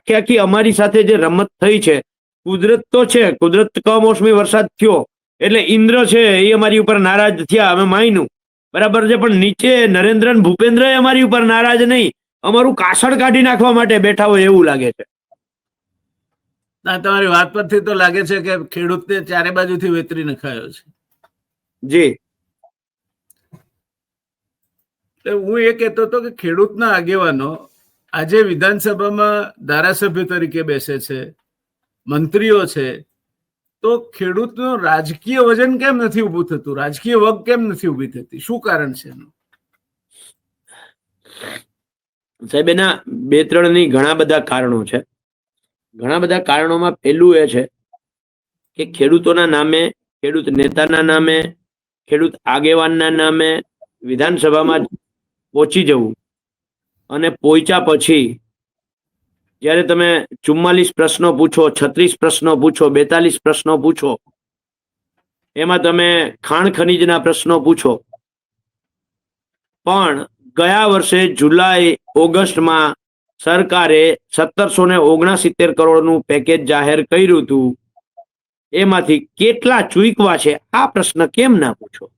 આખી આખી અમારી સાથે જે રમત થઈ છે કુદરત તો છે કુદરત કમોસમી વરસાદ થયો એટલે ઇન્દ્ર છે એ અમારી ઉપર નારાજ થયા અમે માયનું બરાબર છે પણ નીચે નરેન્દ્ર ભૂપેન્દ્ર અમારી ઉપર નારાજ નહીં અમારું કાસળ કાઢી નાખવા માટે બેઠા હોય એવું લાગે છે. ના તમારી વાત પરથી તો લાગે છે કે ખેડૂતને ચારે બાજુથી વેતરી નખાયો છે. જી. હું એ કહેતો હતો કે ખેડૂતના આગેવાનો આજે વિધાનસભામાં ધારાસભ્ય તરીકે બેસે છે, મંત્રીઓ છે, તો ખેડૂતનું રાજકીય વજન કેમ નથી ઊભું થતું? રાજકીય વગ કેમ નથી ઊભી થતી? શું કારણ છે એનું? સાહેબ, એના બે ત્રણની ઘણા બધા કારણો છે. ઘણા બધા કારણોમાં પહેલું એ છે કે ખેડૂતોના નામે, ખેડૂત નેતાના નામે, ખેડૂત આગેવાનના નામે વિધાનસભામાં પહોંચી જવું. અને પહોંચ્યા પછી જ્યારે તમે ચુમ્માલીસ પ્રશ્નો પૂછો, છત્રીસ પ્રશ્નો પૂછો, બેતાલીસ પ્રશ્નો પૂછો, એમાં તમે ખાણ ખનીજના પ્રશ્નો પૂછો. પણ ગયા વર્ષે જુલાઈ, ઓગસ્ટમાં સરકારે સત્તરસો ને ઓગણસિત્તેર કરોડનું પેકેજ જાહેર કર્યું હતું. એમાંથી કેટલા ચૂકવા છે? આ પ્રશ્ન કેમ ના પૂછો?